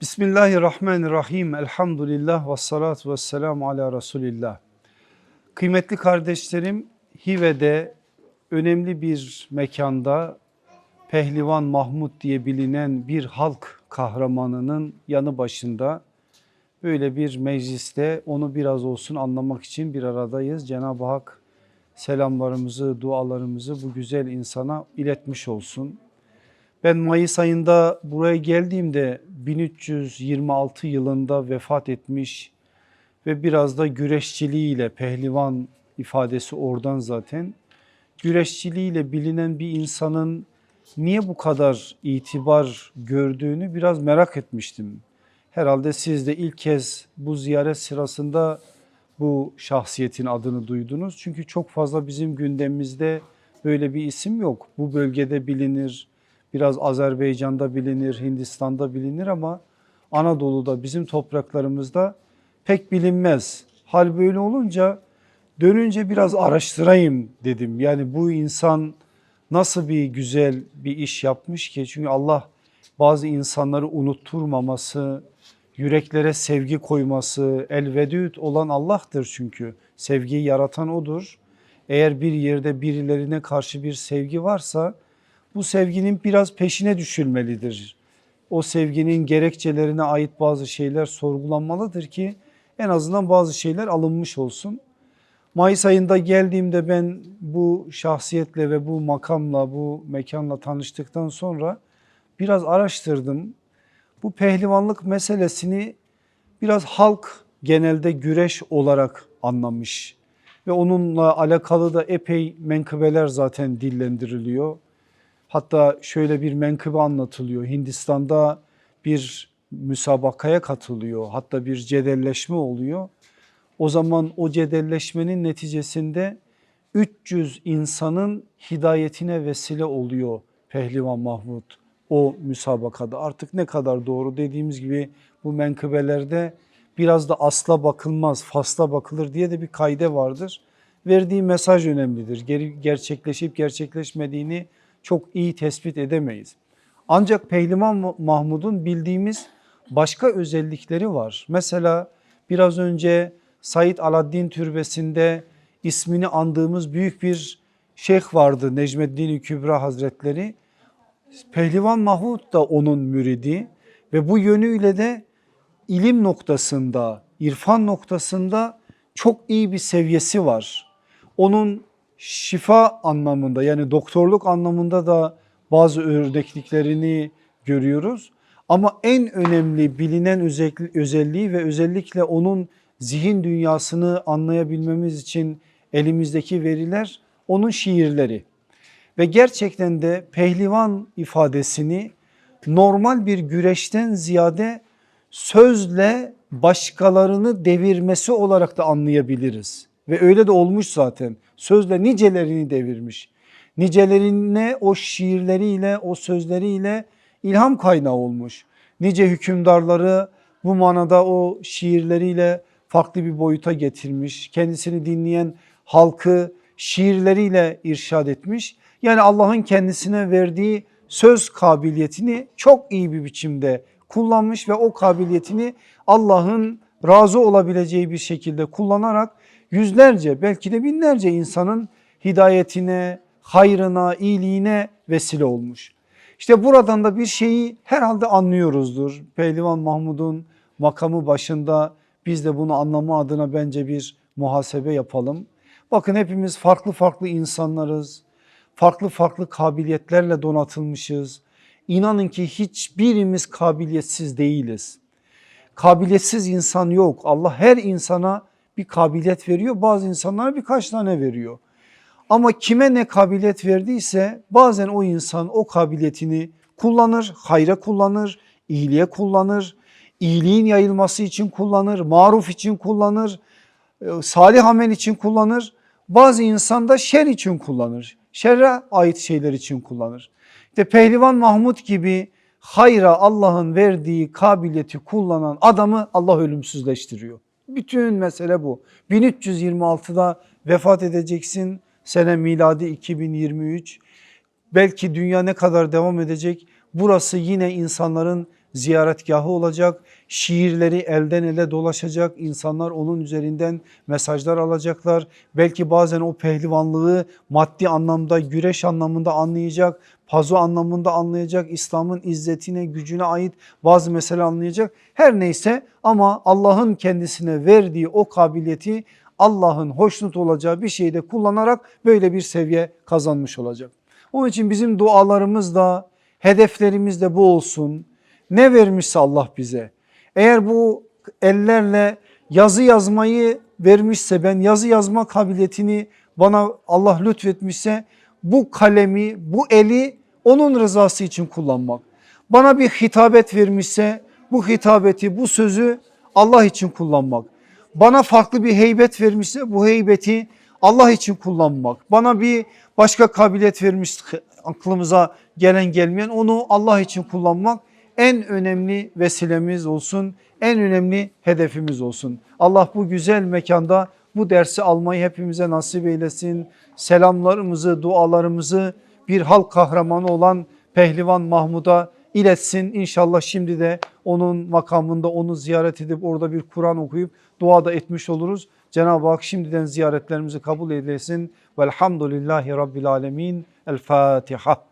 Bismillahirrahmanirrahim. Elhamdülillah ve salatu ve selamu ala Resulillah. Kıymetli kardeşlerim, Hive'de önemli bir mekanda Pehlivan Mahmut diye bilinen bir halk kahramanının yanı başında böyle bir mecliste onu biraz olsun anlamak için bir aradayız. Cenab-ı Hak selamlarımızı, dualarımızı bu güzel insana iletmiş olsun. Ben Mayıs ayında buraya geldiğimde 1326 yılında vefat etmiş ve biraz da güreşçiliğiyle pehlivan ifadesi oradan zaten. Güreşçiliğiyle bilinen bir insanın niye bu kadar itibar gördüğünü biraz merak etmiştim. Herhalde siz de ilk kez bu ziyaret sırasında bu şahsiyetin adını duydunuz. Çünkü çok fazla bizim gündemimizde böyle bir isim yok. Bu bölgede bilinir, biraz Azerbaycan'da bilinir, Hindistan'da bilinir ama Anadolu'da bizim topraklarımızda pek bilinmez. Hal böyle olunca dönünce biraz araştırayım dedim. Yani bu insan nasıl bir güzel bir iş yapmış ki? Çünkü Allah bazı insanları unutturmaması, yüreklere sevgi koyması, elvedüt olan Allah'tır çünkü. Sevgiyi yaratan O'dur. Eğer bir yerde birilerine karşı bir sevgi varsa bu sevginin biraz peşine düşülmelidir. O sevginin gerekçelerine ait bazı şeyler sorgulanmalıdır ki en azından bazı şeyler alınmış olsun. Mayıs ayında geldiğimde ben bu şahsiyetle ve bu makamla, bu mekanla tanıştıktan sonra biraz araştırdım. Bu pehlivanlık meselesini biraz halk genelde güreş olarak anlamış ve onunla alakalı da epey menkıbeler zaten dillendiriliyor. Hatta şöyle bir menkıbe anlatılıyor. Hindistan'da bir müsabakaya katılıyor. Hatta bir cedelleşme oluyor. O zaman o cedelleşmenin neticesinde 300 insanın hidayetine vesile oluyor Pehlivan Mahmut o müsabakada. Artık ne kadar doğru dediğimiz gibi bu menkıbelerde biraz da asla bakılmaz, fasla bakılır diye de bir kaide vardır. Verdiği mesaj önemlidir. Gerçekleşip gerçekleşmediğini çok iyi tespit edemeyiz. Ancak Pehlivan Mahmud'un bildiğimiz başka özellikleri var. Mesela biraz önce Said Aladdin Türbesi'nde ismini andığımız büyük bir şeyh vardı Necmeddin Kübra Hazretleri. Pehlivan Mahmud da onun müridi ve bu yönüyle de ilim noktasında, irfan noktasında çok iyi bir seviyesi var. Onun şifa anlamında yani doktorluk anlamında da bazı ördekliklerini görüyoruz. Ama en önemli bilinen özelliği ve özellikle onun zihin dünyasını anlayabilmemiz için elimizdeki veriler onun şiirleri. Ve gerçekten de pehlivan ifadesini normal bir güreşten ziyade sözle başkalarını devirmesi olarak da anlayabiliriz. Ve öyle de olmuş zaten. Sözle nicelerini devirmiş. Nicelerine o şiirleriyle, o sözleriyle ilham kaynağı olmuş. Nice hükümdarları bu manada o şiirleriyle farklı bir boyuta getirmiş. Kendisini dinleyen halkı şiirleriyle irşad etmiş. Yani Allah'ın kendisine verdiği söz kabiliyetini çok iyi bir biçimde kullanmış ve o kabiliyetini Allah'ın razı olabileceği bir şekilde kullanarak yüzlerce belki de binlerce insanın hidayetine, hayrına, iyiliğine vesile olmuş. İşte buradan da bir şeyi herhalde anlıyoruzdur. Pehlivan Mahmud'un makamı başında biz de bunu anlama adına bence bir muhasebe yapalım. Bakın hepimiz farklı farklı insanlarız. Farklı farklı kabiliyetlerle donatılmışız. İnanın ki hiçbirimiz kabiliyetsiz değiliz. Kabiliyetsiz insan yok. Allah her insana bir kabiliyet veriyor. Bazı insanlara birkaç tane veriyor. Ama kime ne kabiliyet verdiyse bazen o insan o kabiliyetini kullanır, hayra kullanır, iyiliğe kullanır, iyiliğin yayılması için kullanır, maruf için kullanır, e, salih amel için kullanır. Bazı insan da şer için kullanır, şerre ait şeyler için kullanır. İşte Pehlivan Mahmut gibi hayra Allah'ın verdiği kabiliyeti kullanan adamı Allah ölümsüzleştiriyor. Bütün mesele bu. 1326'da vefat edeceksin. Sene miladi 2023. Belki dünya ne kadar devam edecek? Burası yine insanların ziyaretgahı olacak. Şiirleri elden ele dolaşacak. İnsanlar onun üzerinden mesajlar alacaklar. Belki bazen o pehlivanlığı maddi anlamda, güreş anlamında anlayacak. Pazu anlamında anlayacak. İslam'ın izzetine, gücüne ait bazı mesele anlayacak. Her neyse ama Allah'ın kendisine verdiği o kabiliyeti Allah'ın hoşnut olacağı bir şeyde kullanarak böyle bir seviye kazanmış olacak. Onun için bizim dualarımız da hedeflerimiz de bu olsun. Ne vermişse Allah bize. Eğer bu ellerle yazı yazmayı vermişse ben yazı yazma kabiliyetini bana Allah lütfetmişse bu kalemi bu eli onun rızası için kullanmak. Bana bir hitabet vermişse bu hitabeti bu sözü Allah için kullanmak. Bana farklı bir heybet vermişse bu heybeti Allah için kullanmak. Bana bir başka kabiliyet vermiş aklımıza gelen gelmeyen onu Allah için kullanmak en önemli vesilemiz olsun. En önemli hedefimiz olsun. Allah bu güzel mekanda bu dersi almayı hepimize nasip eylesin. Selamlarımızı, dualarımızı bir halk kahramanı olan Pehlivan Mahmud'a iletsin. İnşallah şimdi de onun makamında onu ziyaret edip orada bir Kur'an okuyup dua da etmiş oluruz. Cenab-ı Hak şimdiden ziyaretlerimizi kabul eylesin. Velhamdülillahi Rabbil Alemin. El Fatiha.